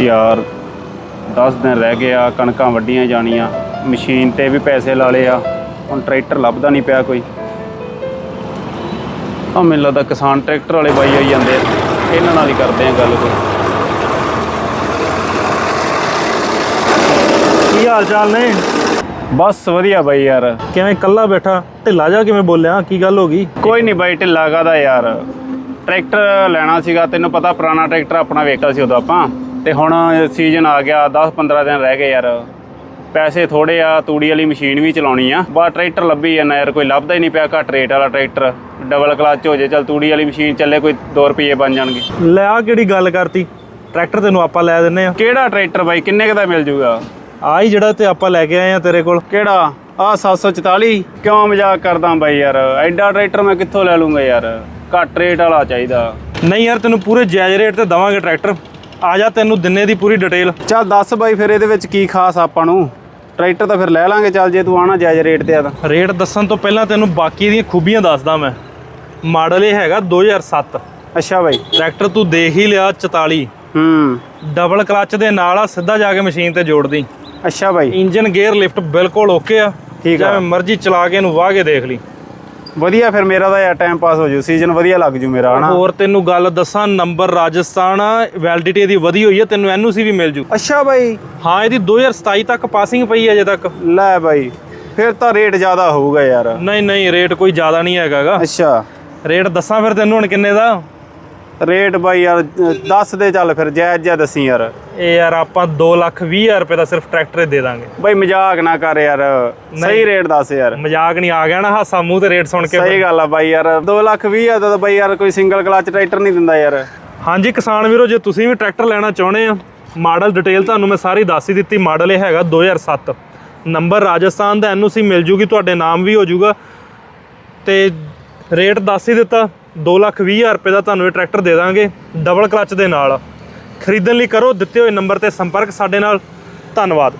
ਯਾਰ 10 ਦਿਨ ਰਹਿ ਗਏ ਆ ਕਣਕਾਂ ਵੱਢੀਆਂ ਜਾਣੀਆਂ ਮਸ਼ੀਨ ਤੇ ਵੀ ਪੈਸੇ ਲਾ ਲਏ ਆ ਹੁਣ ਟਰੈਕਟਰ ਲੱਭਦਾ ਨਹੀਂ ਪਿਆ ਕੋਈ। ਆ ਮੈਨੂੰ ਲੱਗਦਾ ਕਿਸਾਨ ਟਰੈਕਟਰ ਵਾਲੇ ਬਾਈ ਆਈ ਜਾਂਦੇ ਆ ਇਹਨਾਂ ਨਾਲ ਹੀ ਕਰਦੇ ਆ ਗੱਲ ਕੋਈ। ਕੀ ਹਾਲ ਚਾਲ ਨੇ? ਬਸ ਵਧੀਆ ਬਾਈ ਯਾਰ। ਕਿਵੇਂ ਕੱਲਾ ਬੈਠਾ? ਢਿੱਲਾ ਜਾ ਕਿਵੇਂ ਬੋਲਿਆ? ਕੀ ਗੱਲ ਹੋ ਗਈ? ਕੋਈ ਨਹੀਂ ਬਾਈ ਢਿੱਲਾ ਕਾਹਦਾ ਯਾਰ। ਟਰੈਕਟਰ ਲੈਣਾ ਸੀਗਾ ਤੈਨੂੰ ਪਤਾ ਪੁਰਾਣਾ ਟਰੈਕਟਰ ਆਪਣਾ ਵੇਚਿਆ ਸੀ ਉਦੋਂ ਆਪਾਂ। ਤੇ ਹੁਣ ਸੀਜ਼ਨ ਆ ਗਿਆ 10-15 ਦਿਨ ਰਹਿ ਗਏ ਯਾਰ। ਪੈਸੇ ਥੋੜੇ ਆ ਤੂੜੀ ਵਾਲੀ ਮਸ਼ੀਨ ਵੀ ਚਲਾਉਣੀ ਆ। ਬਾ ਟਰੈਕਟਰ ਲੱਭੀ ਜਾਂਦਾ ਯਾਰ ਕੋਈ ਲੱਭਦਾ ਹੀ ਨਹੀਂ ਪਿਆ ਘੱਟ ਰੇਟ ਵਾਲਾ ਟਰੈਕਟਰ। ਡਬਲ ਕਲਚ ਹੋ ਜੇ ਚੱਲ ਤੂੜੀ ਵਾਲੀ ਮਸ਼ੀਨ ਚੱਲੇ ਕੋਈ 2 ਰੁਪਏ ਬਣ ਜਾਣਗੇ। ਲੈ ਆ ਕਿਹੜੀ ਗੱਲ ਕਰਤੀ? ਟਰੈਕਟਰ ਤੈਨੂੰ ਆਪਾਂ ਲੈ ਦਿੰਨੇ ਆ। ਕਿਹੜਾ ਟਰੈਕਟਰ ਬਾਈ? ਕਿੰਨੇ ਕੁ ਦਾ ਮਿਲ ਜੂਗਾ? ਆ ਹੀ ਜਿਹੜਾ ਤੇ ਆਪਾਂ ਲੈ ਕੇ ਆਏ ਆ ਤੇਰੇ ਕੋਲ। ਕਿਹੜਾ? ਆ 744 ਕਿਉਂ ਮਜ਼ਾਕ ਕਰਦਾ ਬਾਈ ਯਾਰ? ਐਡਾ ਟਰੈਕਟਰ ਮੈਂ ਕਿੱਥੋਂ ਲੈ ਲੂੰਗਾ ਯਾਰ? ਘੱਟ ਰੇਟ ਵਾਲਾ ਚਾਹੀਦਾ। ਨਹੀਂ ਯਾਰ ਤੈਨੂੰ ਪੂਰੇ ਜਾਇਜ਼ ਰੇਟ ਤੇ ਦਵਾਂਗੇ ਟਰੈਕਟਰ। ਆ ਜਾ ਤੈਨੂੰ ਦਿਨੇ ਦੀ ਪੂਰੀ ਡਿਟੇਲ ਚੱਲ ਦੱਸ ਬਾਈ ਫਿਰ ਇਹਦੇ ਵਿੱਚ ਕੀ ਖਾਸ ਆਪਾਂ ਨੂੰ। ਟਰੈਕਟਰ ਤਾਂ ਫਿਰ ਲੈ ਲਾਂਗੇ ਚੱਲ ਜੇ ਤੂੰ ਆਣਾ ਜਾਇਜ਼ ਰੇਟ ਤੇ ਆ ਤਾਂ। ਰੇਟ ਦੱਸਣ ਤੋਂ ਪਹਿਲਾਂ ਤੈਨੂੰ ਬਾਕੀ ਦੀਆਂ ਖੂਬੀਆਂ ਦੱਸਦਾ ਮੈਂ। ਮਾਡਲ ਇਹ ਹੈਗਾ 2007 ਅੱਛਾ ਬਾਈ। ਟਰੈਕਟਰ ਤੂੰ ਦੇਖ ਹੀ ਲਿਆ 44 ਹੂੰ। ਡਬਲ ਕਲੱਚ ਦੇ ਨਾਲ ਆ ਸਿੱਧਾ ਜਾ ਕੇ ਮਸ਼ੀਨ ਤੇ ਜੋੜ ਦੀ ਅੱਛਾ ਬਾਈ। ਇੰਜਨ ਗੇਅਰ ਲਿਫਟ ਬਿਲਕੁਲ ਓਕੇ ਆ। ਠੀਕ ਆ। ਜਿਵੇਂ ਮਰਜ਼ੀ ਚਲਾ ਕੇ ਇਹਨੂੰ ਵਾਹ ਕੇ ਦੇਖ ਲਈ। ਵਧੀਆ ਫਿਰ ਮੇਰਾ ਤਾਂ ਯਾਰ ਟਾਈਮ ਪਾਸ ਹੋ ਜੂ ਸੀਜ਼ਨ ਵਧੀਆ ਲੱਗ ਜੂ ਮੇਰਾ ਹਨਾ? ਹੋਰ ਤੈਨੂੰ ਗੱਲ ਦੱਸਾਂ ਨੰਬਰ ਰਾਜਸਥਾਨ ਵੈਲਿਡਿਟੀ ਇਹਦੀ ਵਧੀ ਹੋਈ ਹੈ ਤੈਨੂੰ ਐਨਓਸੀ ਵੀ ਮਿਲ ਜੂ। ਅੱਛਾ ਬਾਈ। ਹਾਂ ਇਹਦੀ 2027 ਤੱਕ ਪਾਸਿੰਗ ਪਈ ਹੈ ਅਜੇ ਤੱਕ। ਲੈ ਬਾਈ ਫਿਰ ਤਾਂ ਰੇਟ ਜ਼ਿਆਦਾ ਹੋਊਗਾ ਯਾਰ। ਨਹੀਂ ਨਹੀਂ ਰੇਟ ਕੋਈ ਜ਼ਿਆਦਾ ਨਹੀਂ ਹੈਗਾਗਾ। ਅੱਛਾ। ਰੇਟ ਦੱਸਾਂ ਫਿਰ ਤੈਨੂੰ ਹੁਣ ਕਿੰਨੇ ਦਾ? ਰੇਟ ਬਾਈ ਯਾਰ ਦੱਸ ਦੇ ਚੱਲ ਫਿਰ ਜਾਇਜ਼ ਜਿਹਾ ਦੱਸੀ ਯਾਰ। ਇਹ ਯਾਰ ਆਪਾਂ 2 ਲੱਖ 20 ਹਜ਼ਾਰ ਰੁਪਏ ਦਾ ਸਿਰਫ ਟਰੈਕਟਰ ਦੇ ਦਾਂਗੇ। ਬਾਈ ਮਜ਼ਾਕ ਨਾ ਕਰ ਯਾਰ ਸਹੀ ਰੇਟ ਦੱਸ ਯਾਰ। ਮਜ਼ਾਕ ਨਹੀਂ ਆ ਗਿਆ ਨਾ ਹਾਸਾ ਮੂੰਹ ਤੇ ਰੇਟ ਸੁਣ ਕੇ ਸਹੀ ਗੱਲ ਆ ਬਾਈ ਯਾਰ 2 ਲੱਖ 20 ਹਜ਼ਾਰ ਦਾ ਤਾਂ ਬਾਈ ਯਾਰ ਕੋਈ ਸਿੰਗਲ ਕਲਚ ਟਰੈਕਟਰ ਨਹੀਂ ਦਿੰਦਾ ਯਾਰ। ਹਾਂਜੀ ਕਿਸਾਨ ਵੀਰੋ ਜੇ ਤੁਸੀਂ ਵੀ ਟਰੈਕਟਰ ਲੈਣਾ ਚਾਹੁੰਦੇ ਆ ਮਾਡਲ ਡਿਟੇਲ ਤੁਹਾਨੂੰ ਮੈਂ ਸਾਰੀ ਦੱਸ ਹੀ ਦਿੱਤੀ। ਮਾਡਲ ਇਹ ਹੈਗਾ 2007 ਨੰਬਰ ਰਾਜਸਥਾਨ ਦਾ ਐਨਓਸੀ ਮਿਲ ਜੂਗੀ ਤੁਹਾਡੇ ਨਾਮ ਵੀ ਹੋ ਜੂਗਾ। ਤੇ ਰੇਟ ਦੱਸ ਹੀ ਦਿੱਤਾ। 2 ਲੱਖ 20 ਹਜ਼ਾਰ ਰੁਪਏ ਦਾ ਤੁਹਾਨੂੰ ਇਹ ਟਰੈਕਟਰ ਦੇ ਦਾਂਗੇ ਡਬਲ ਕਲਚ ਦੇ ਨਾਲ। ਖਰੀਦਣ ਲਈ ਕਰੋ, ਦਿੱਤੇ ਹੋਏ ਨੰਬਰ ਤੇ ਸੰਪਰਕ ਸਾਡੇ ਨਾਲ। ਧੰਨਵਾਦ।